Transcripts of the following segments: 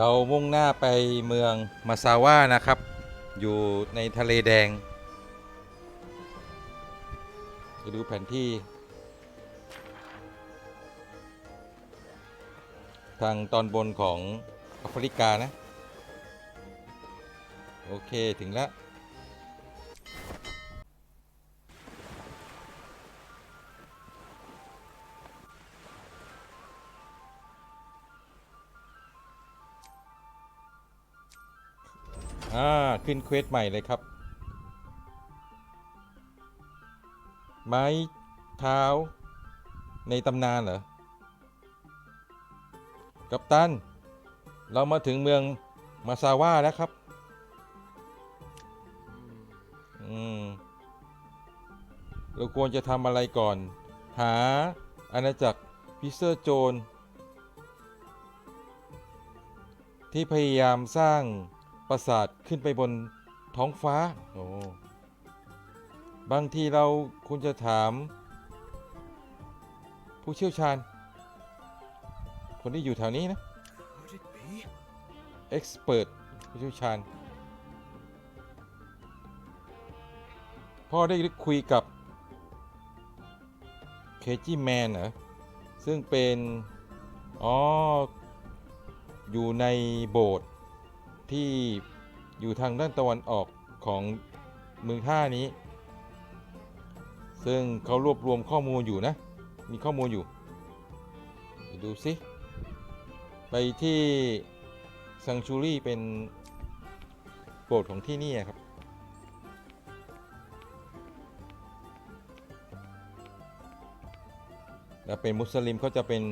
เรามุ่งหน้าไปเมืองมาซาว่านะครับ อยู่ในทะเลแดงจะดูแผนที่ ทางตอนบนของแอฟริกานะ โอเคถึงแล้ว อ่า ขึ้นเควสใหม่เลยครับ ไม้เท้า ในตำนานเหรอ กัปตัน เรามาถึงเมืองมาซาว่าแล้วครับ อืม เราควรจะทำอะไรก่อน หาอาณาจักรพิเซอร์โจน ที่พยายามสร้าง ปราสาทขึ้นไปบนท้องฟ้าโอ้บางทีเราควรจะถาม ผู้เชี่ยวชาญ คนที่อยู่แถวนี้นะ Could it be? expert ผู้เชี่ยวชาญ พ่อได้คุยกับเคจิแมนเหรอ ซึ่งเป็น อ๋อ อยู่ในโบสถ์ ที่อยู่ทางด้านตะวันออกของเมืองท่านี้ ซึ่งเขารวบรวมข้อมูลอยู่นะ มีข้อมูลอยู่ ดูสิ ไปที่ซังชูรี่เป็นโบสถ์ของที่นี่ครับแล้วเป็นมุสลิมเขาจะเป็น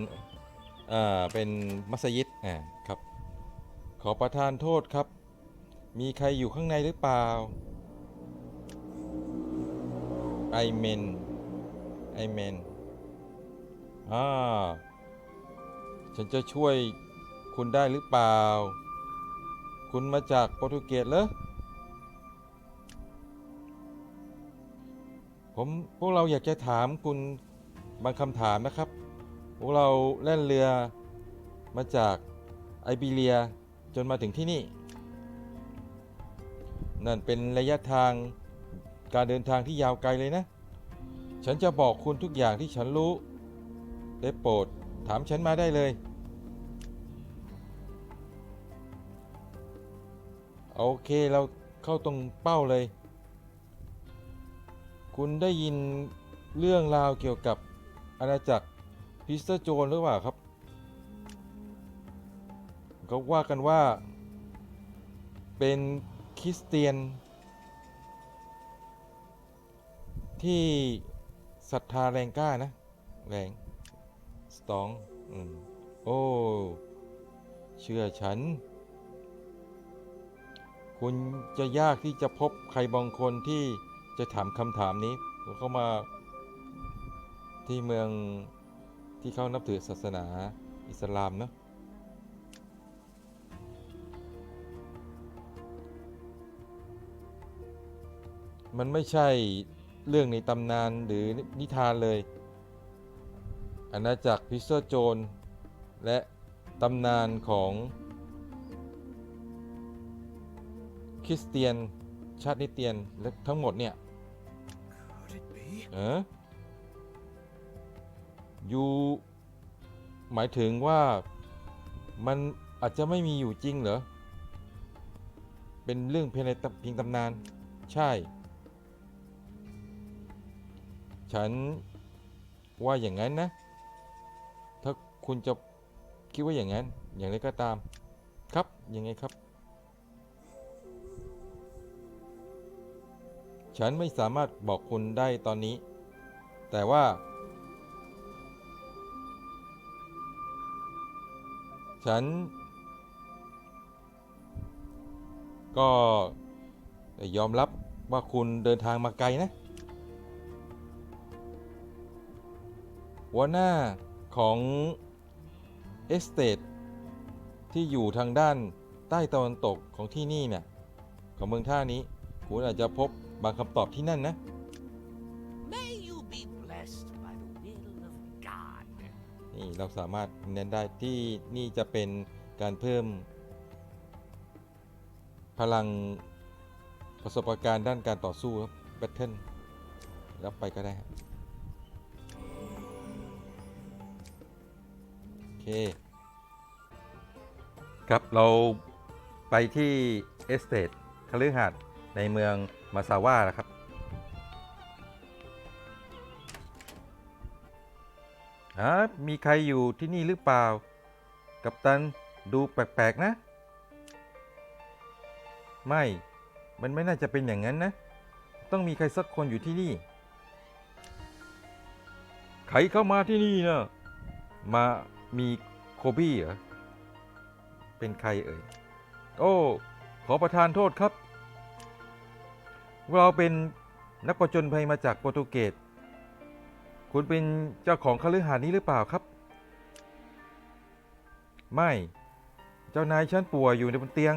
อ่า เป็นมัสยิด อ่า ครับ ขอประทานโทษครับ มีใครอยู่ข้างในหรือเปล่า ไอเมน ไอเมน อ่า ฉันจะช่วยคุณได้หรือเปล่า คุณมาจากโปรตุเกสเหรอ ผมพวกเราอยากจะถามคุณบางคำถามนะครับ พวกเราแล่นเรือมาจากไอบีเรีย จนมาถึงที่นี่ นั่นเป็นระยะทางการเดินทางที่ยาวไกลเลยนะ ฉันจะบอกคุณทุกอย่างที่ฉันรู้ ได้โปรดถามฉันมาได้เลย โอเคเราเข้าตรงเป้าเลย คุณได้ยินเรื่องราวเกี่ยวกับอาณาจักรพิสเตอร์โจนหรือเปล่าครับ เขาว่ากันว่า เป็นคริสเตียน ที่ศรัทธาแรงกล้านะ แรงสตองอโอ้ เชื่อฉัน คุณจะยากที่จะพบใครบางคนที่จะถามคำถามนี้เข้ามาที่เมืองที่เขานับถือศาสนาอิสลามเนอะ มันไม่ใช่เรื่องในตำนานหรือนิทานเลย อาณาจักรพิเซอร์โจน และตำนานของ คริสเตียน ชาตินิเตียน และทั้งหมดเนี่ย Could it be? เอออยู่หมายถึงว่ามันอาจจะไม่มีอยู่จริงเหรอ เป็นเรื่องเพียงในตำเพียงตำนาน ใช่ ฉันว่าอย่างนั้นนะ ถ้าคุณจะคิดว่าอย่างนั้น อย่างไรก็ตาม ครับ ยังไงครับ ฉันไม่สามารถบอกคุณได้ตอนนี้ แต่ว่า ฉัน ก็ยอมรับว่าคุณเดินทางมาไกลนะ หัวหน้าของเอสเตทที่อยู่ทางด้านใต้ตะวันตกของที่นี่เนี่ยของเมืองท่านี้ คุณอาจจะพบบางคำตอบที่นั่นนะ May you be blessed by the will of God. นี่เราสามารถเน้นได้ที่นี่จะเป็นการเพิ่ม พลังประสบการณ์ด้านการต่อสู้ครับแบทเทิลแล้วไปก็ได้ฮะโเค ครับเราไปที่เอสเตทคฤหาสน์ในเมืองมาซาว่าแล้วครับฮะมีใครอยู่ที่นี่หรือเปล่า กัปตันดูแปลกๆนะ ไม่ มันไม่น่าจะเป็นอย่างนั้นนะ ต้องมีใครสักคนอยู่ที่นี่ ใครเข้ามาที่นี่นะมา มีโคบี้เหรอ เป็นใครเอ่ย โอ้ ขอประทานโทษครับ เราเป็นนักประจนภัยมาจากโปรตุเกส คุณเป็นเจ้าของคฤหาสน์นี้หรือเปล่าครับ ไม่ เจ้านายฉันป่วยอยู่ในบนเตียง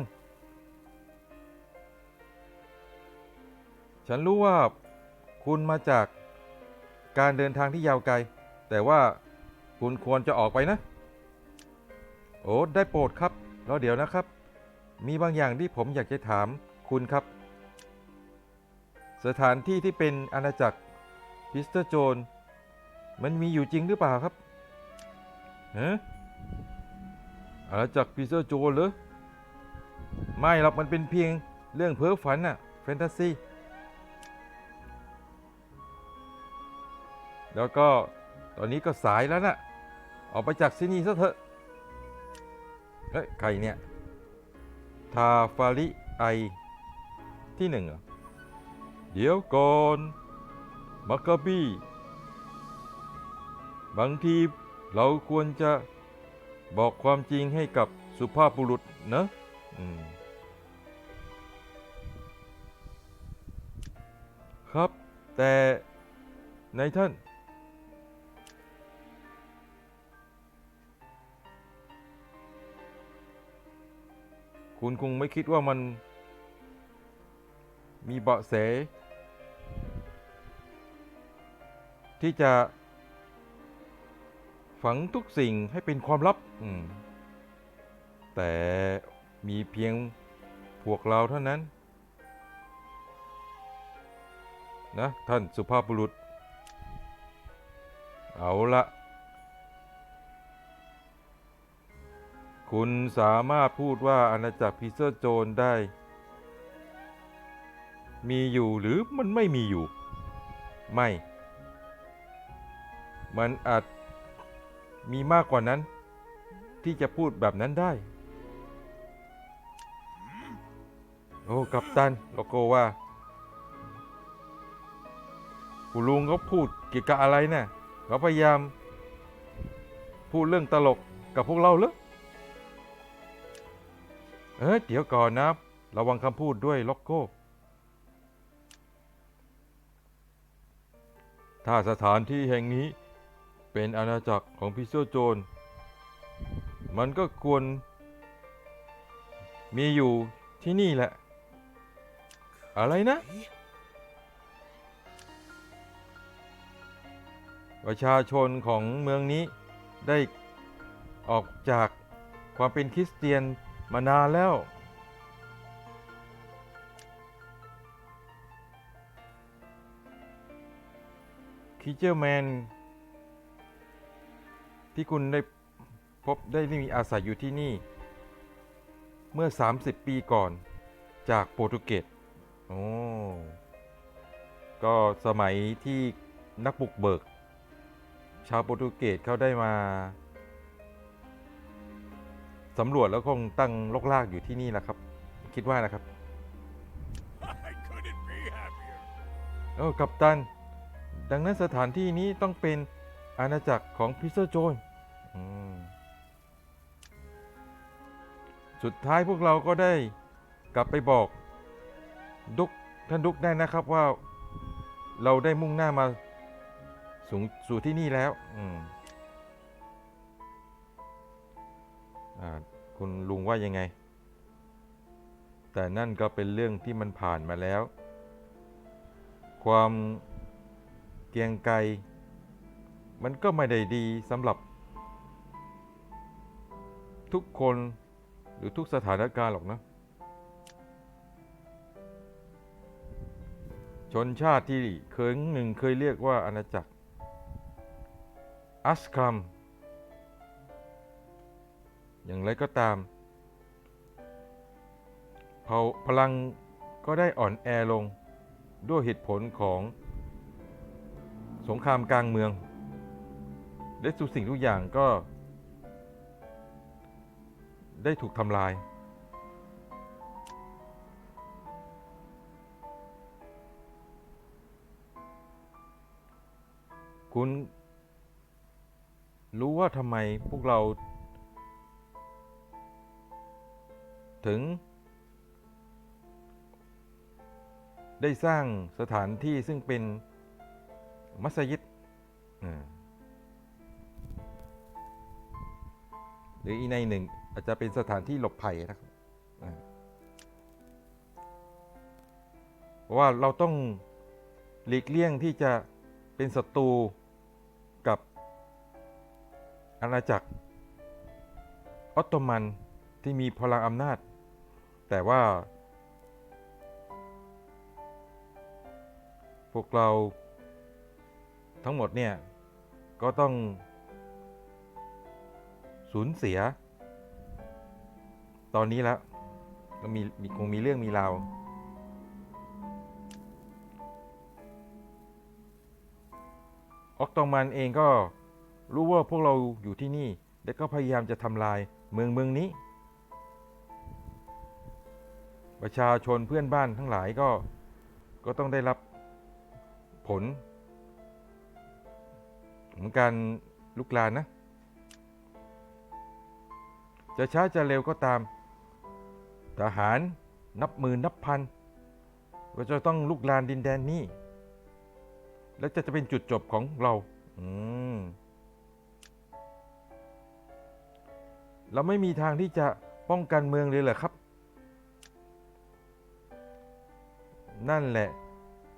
ฉันรู้ว่าคุณมาจากการเดินทางที่ยาวไกล แต่ว่า คุณควรจะออกไปนะ โอ้ได้โปรดครับ แล้วเดี๋ยวนะครับ มีบางอย่างที่ผมอยากจะถามคุณครับ สถานที่ที่เป็นอาณาจักรพิสเตอร์โจน มันมีอยู่จริงหรือเปล่าครับฮะอาณาจักรพิสเตอร์โจนเหรอ ไม่หรอกมันเป็นเพียงเรื่องเพ้อฝันน่ะแฟนตาซีแล้วก็ตอนนี้ก็สายแล้วนะ ออกไปจากที่นี่ซะเถอะ เฮ้ย ใครเนี่ย ทาฟาริไอ ที่หนึ่งเหรอ เดี๋ยวก่อนมักกะบี้ บางทีเราควรจะบอกความจริงให้กับสุภาพบุรุษนะอครับแต่ในท่าน คุณคงไม่คิดว่ามันมีเบาะแส ที่จะ ฝังทุกสิ่งให้เป็นความลับ แต่มีเพียงพวกเราเท่านั้น นะ ท่านสุภาพบุรุษ เอาละ คุณสามารถพูดว่าอาณาจักรพีเซอร์โจนได้ มีอยู่หรือมันไม่มีอยู่ ไม่ มันอาจมีมากกว่านั้น ที่จะพูดแบบนั้นได้ โอ้กัปตันโลโกว่าคุณลุงเขาพูดเกี่ยวกับอะไรนะ่ะเขาพยายาม พูดเรื่องตลกกับพวกเราเหรอ เอ้ยเดี๋ยวก่อนนะ ระวังคำพูดด้วยล็อกโก้ ถ้าสถานที่แห่งนี้เป็นอาณาจักรของพิโซโจน มันก็ควร มีอยู่ที่นี่แหละ อะไรนะ ประชาชนของเมืองนี้ได้ออกจากความเป็นคริสเตียน มานานแล้วคิเจอร์แมน ที่คุณได้พบได้มีอาศัยอยู่ที่นี่ เมื่อ 30 ปีก่อนจากโปรตุเกสโอ้ก็สมัยที่นักบุกเบิก ชาวโปรตุเกสเขาได้มา สำรวจแล้วคงตั้งลกลากอยู่ที่นี่แหละครับ คิดว่านะครับ I couldn't be happier. เออกัปตัน ดังนั้นสถานที่นี้ต้องเป็นอาณาจักรของพิเซอร์โจนอืมสุดท้ายพวกเราก็ได้กลับไปบอกดุกท่านดุกได้นะครับว่า เราได้มุ่งหน้ามาสูงสู่ที่นี่แล้ว อืม คุณลุงว่ายังไง แต่นั่นก็เป็นเรื่องที่มันผ่านมาแล้ว ความเกียงไกรมันก็ไม่ได้ดีสำหรับ ทุกคนหรือทุกสถานการณ์หรอกนะ ชนชาติที่เคยหนึ่งเคยเรียกว่าอาณาจักรอัสคัม อย่างไรก็ตามพลังก็ได้อ่อนแอลงด้วยเหตุผลของสงครามกลางเมือง และทุกสิ่งทุกอย่างก็ ได้ถูกทำลาย คุณ รู้ว่าทำไมพวกเรา ถึง ได้สร้างสถานที่ซึ่งเป็นมัสยิดหรืออีในหนึ่งอาจจะเป็นสถานที่หลบภัยนะครับเพราะว่าเราต้องหลีกเลี่ยงที่จะเป็นศัตรูกับอาณาจักร ออตโตมันที่มีพลังอำนาจ แต่ว่า พวกเราทั้งหมดเนี่ย ก็ต้อง สูญเสีย ตอนนี้แล้วก็มีคงมีเรื่องมีราวออกตองมันเองก็รู้ว่าพวกเราอยู่ที่นี่ และก็พยายามจะทำลายเมืองเมืองนี้ ประชาชนเพื่อนบ้านทั้งหลายก็ก็ต้องได้รับผลของการลุกลานนะ จะช้าจะเร็วก็ตาม ทหารนับหมื่นนับพันก็จะต้องลุกลานดินแดนนี้ และจะจะเป็นจุดจบของเราอืมเราไม่มีทางที่จะป้องกันเมืองเลยเหรอครับ นั่นแหละ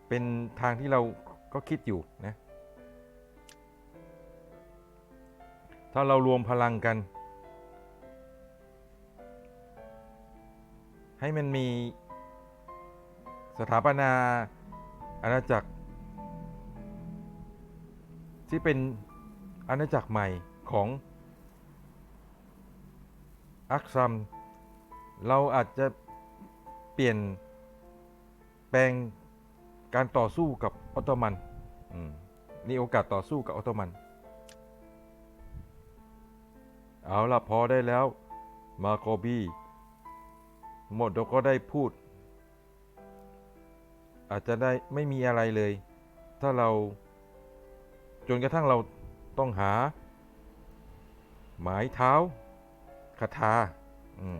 เป็นทางที่เราก็คิดอยู่นะถ้าเรารวมพลังกัน ให้มันมีสถาปนาอาณาจักร ที่เป็นอาณาจักรใหม่ของอักซัม เราอาจจะเปลี่ยน แปลงการต่อสู้กับออตโตมันอืมนี่โอกาสต่อสู้กับออตโตมัน เอาล่ะพอได้แล้ว มาโคบีหมดก็ได้พูด อาจจะได้ไม่มีอะไรเลย ถ้าเราจนกระทั่งเราต้องหา หมายเท้าคาถาอืม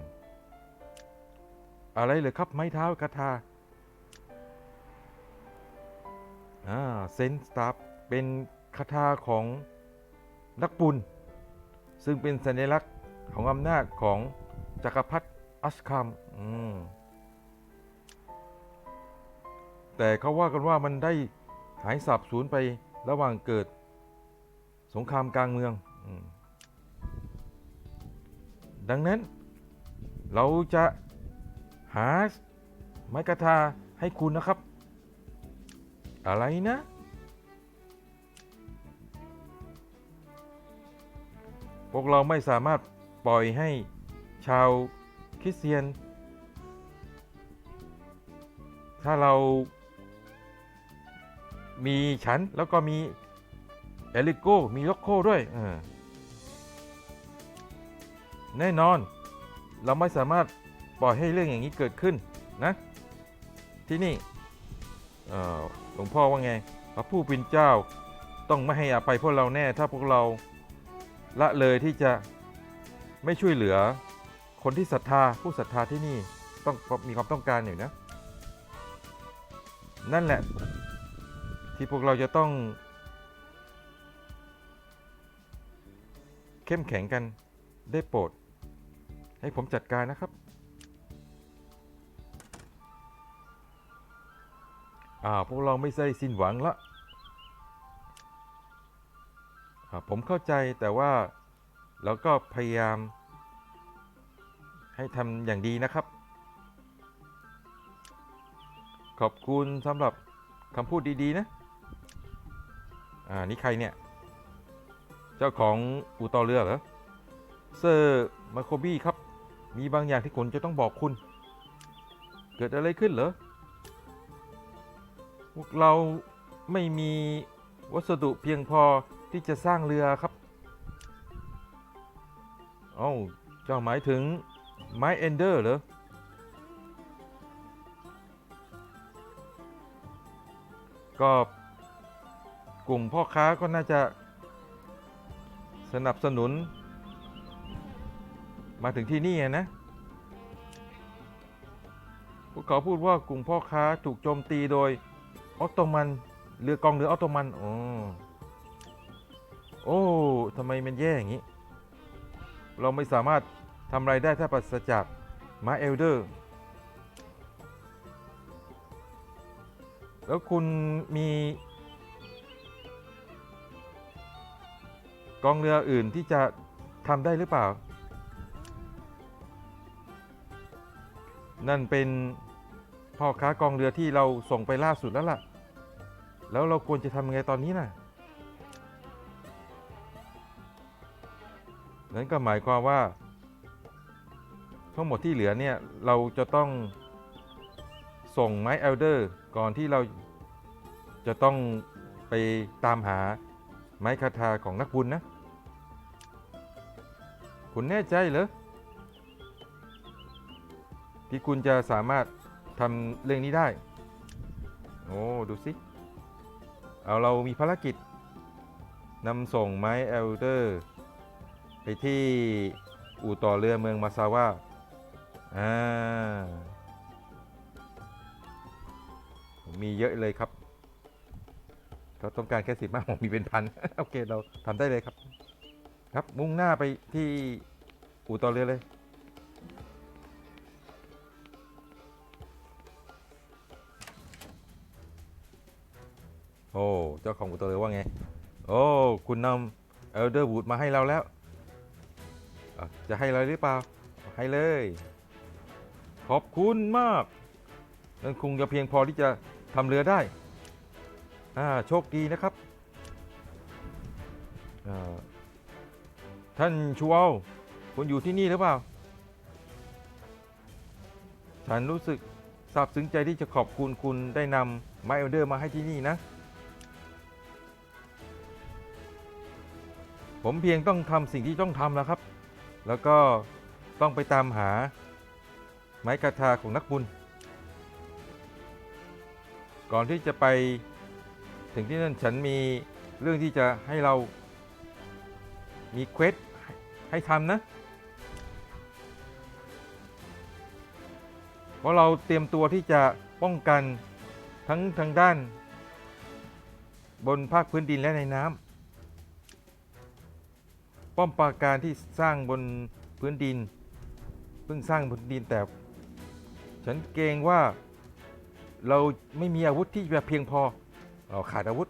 อะไรเลยครับไม้เท้าคาถา อ่าเซนสตาร์เป็นคาถาของนักบุญซึ่งเป็นสัญลักษณ์ของอำนาจของจักรพรรดิอัสคัมมแต่เขาว่ากันว่ามันได้หายสาบสูญไประหว่างเกิดสงครามกลางเมืองอดังนั้นเราจะหาไม้กระทาให้คุณนะครับ อะไรนะ พวกเราไม่สามารถปล่อยให้ชาวคริสเตียน ถ้าเรามีฉันแล้วก็มีเอลิโก้มีล็อกโคด้วยแน่นอน เราไม่สามารถปล่อยให้เรื่องอย่างนี้เกิดขึ้นนะ ที่นี่ ลวงพ่อว่าไงพระผู้เป็นเจ้า ต้องไม่ให้อภัยพวกเราแน่ ถ้าพวกเราละเลยที่จะไม่ช่วยเหลือ คนที่ศรัทธาผู้ศรัทธาที่นี่ต้องมีความต้องการอยู่นะ นั่นแหละ ที่พวกเราจะต้อง เข้มแข็งกันได้โปรด ให้ผมจัดการนะครับ อ่าพวกเราไม่ใช่สิ้นหวังละผมเข้าใจแต่ว่าเราก็พยายาม ให้ทำอย่างดีนะครับ ขอบคุณสำหรับคำพูดดีๆนะ อ่า นี่ใครเนี่ย เจ้าของอู่ต่อเรือเหรอ เซอร์มาโคบี้ครับ มีบางอย่างที่ผมจะต้องบอกคุณ เกิดอะไรขึ้นเหรอ พวกเราไม่มีวัสดุเพียงพอที่จะสร้างเรือครับ เอ้า เจ้าหมายถึงไม้เอนเดอร์เหรอ ก็กลุ่มพ่อค้าก็น่าจะสนับสนุน มาถึงที่นี่นะ พวกเขาพูดว่ากลุ่มพ่อค้าถูกโจมตีโดย ออตโตมันเรือกองเรือออตโตมันโอ๋อโอ้ทำไมมันแย่อย่างนี้ เราไม่สามารถทำอะไรได้ถ้าปราศจากม้าเอลเดอร์ แล้วคุณมี กองเรืออื่นที่จะทำได้หรือเปล่า นั่นเป็นพ่อค้ากองเรือที่เราส่งไปล่าสุดแล้วล่ะ แล้วเราควรจะทำยังไงตอนนี้น่ะนั่นก็หมายความว่า ทั้งหมดที่เหลือเนี่ย เราจะต้องส่งไม้เอลเดอร์ก่อนที่เราจะต้องไปตามหาไม้คาทาของนักบุญนะ คุณแน่ใจเหรอที่คุณจะสามารถทำเรื่องนี้ได้ โอ้ ดูสิ เอาเรามีภารกิจนำส่งไม้เอลเดอร์ ไปที่อู่ต่อเรือเมืองมาซาว่าอ่ามมีเยอะเลยครับเขาต้องการแค่สิบมากผมมีเป็นพัน โอเค เราทำได้เลยครับ ครับมุ่งหน้าไปที่อู่ต่อเรือเลย โอ้เจ้าของอู่ต่อเรือว่าไง โอ้คุณนำเอลเดอร์วูดมาให้เราแล้วจะให้อะไรหรือเปล่า ให้เลย ขอบคุณมาก นั่นคงจะเพียงพอที่จะทำเรือได้อ่าโชคดีนะครับ ท่านชูเอาคุณอยู่ที่นี่หรือเปล่า ฉันรู้สึกซาบซึ้งใจที่จะขอบคุณคุณได้นำไมเอลเดอร์มาให้ที่นี่นะ ผมเพียงต้องทำสิ่งที่ต้องทำแล้วครับ แล้วก็ต้องไปตามหาไม้กระทาของนักบุญ ก่อนที่จะไปถึงที่นั่นฉันมีเรื่องที่จะให้เรามีเควสให้ทำนะ เพราะเราเตรียมตัวที่จะป้องกันทั้งทางด้าน บนภาคพื้นดินและในน้ำ ป้อมปราการที่สร้างบนพื้นดิน เพิ่งสร้างบนดินแต่ ฉันเกรงว่าเราไม่มีอาวุธที่แบบเพียงพอเราขาดอาวุธ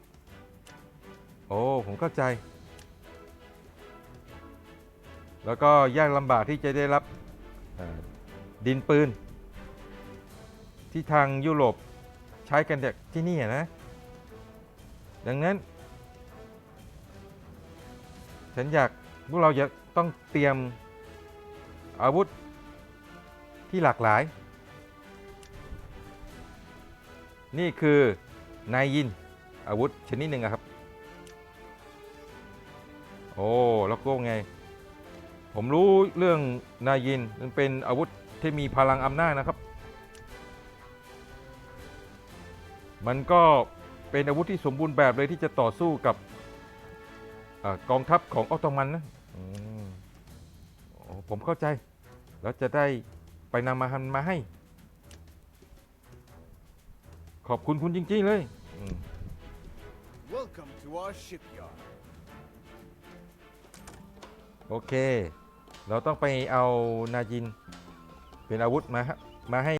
โอ้ผมเข้าใจ แล้วก็ยากลำบากที่จะได้รับดินปืน ที่ทางยุโรปใช้กันจากที่นี่นะ ดังนั้น ฉันอยาก พวกเราจะต้องเตรียมอาวุธที่หลากหลาย นี่คือนายยินอาวุธชนิดหนึ่งครับ โอ้แล้วก็ไง ผมรู้เรื่องนายยินมันเป็นอาวุธที่มีพลังอำนาจนะครับ มันก็เป็นอาวุธที่สมบูรณ์แบบเลยที่จะต่อสู้กับอกองทัพของออตโตมันนะ ผมเข้าใจ แล้วจะได้ไปนำมาหันมาให้ ขอบคุณคุณจริง ๆ เลยอืม Welcome to our shipyard. โอเค เราต้องไปเอานาจินเป็นอาวุธมาฮะมาให้